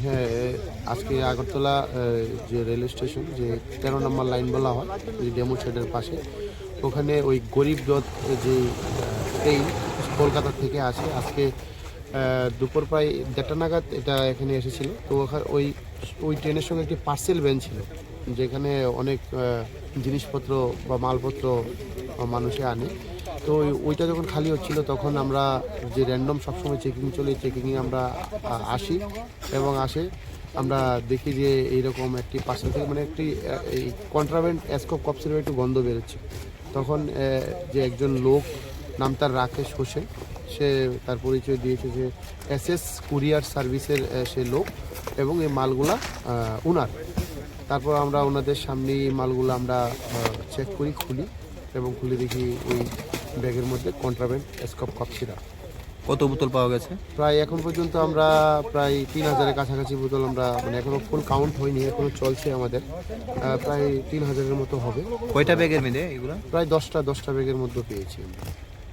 হ্যাঁ আজকে আগরতলা যে রেল স্টেশন, যে তেরো নম্বর লাইন বলা হয় যে ডেমো শেডের পাশে, ওখানে ওই গরিব রথ যে ট্রেন কলকাতা থেকে আসে। আজকে দুপুর প্রায় দেড়টা নাগাদ এটা এখানে এসেছিল। তো ওখানে ওই ওই ট্রেনের সঙ্গে একটি পার্সেল ভ্যান ছিল, যেখানে অনেক জিনিসপত্র বা মালপত্র মানুষে আনে। তো ওইটা যখন খালি হচ্ছিল, তখন আমরা যে র্যান্ডম সবসময় চেকিং চলে চেকিংয়ে আমরা আসি এবং আসে। আমরা দেখি যে এইরকম একটি পার্সেল থেকে মানে একটি এই কন্ট্রাভেন্ট অ্যাসকোপ কপসের একটু গন্ধ বেরোচ্ছে। তখন যে একজন লোক, নাম তার রাকেশ হোসেন, সে তার পরিচয় দিয়েছে যে এস এস কুরিয়ার সার্ভিসের সে লোক এবং এই মালগুলা উনার। তারপর আমরা ওনাদের সামনে এই মালগুলো আমরা চেক করি, খুলি। এবং খুলে দেখি ওই ব্যাগের মধ্যে কন্ট্রাভেন্ট স্কপ কপসিরা কত বোতল পাওয়া গেছে? প্রায় এখন পর্যন্ত আমরা প্রায় তিন হাজারের কাছাকাছি বোতল আমরা মানে এখনও ফুল কাউন্ট হয়নি এখনও চলছে আমাদের। প্রায় তিন হাজারের মতো হবে। কয়টা ব্যাগের মেয়েদে এগুলো? প্রায় দশটা দশটা ব্যাগের মধ্যে পেয়েছি আমরা।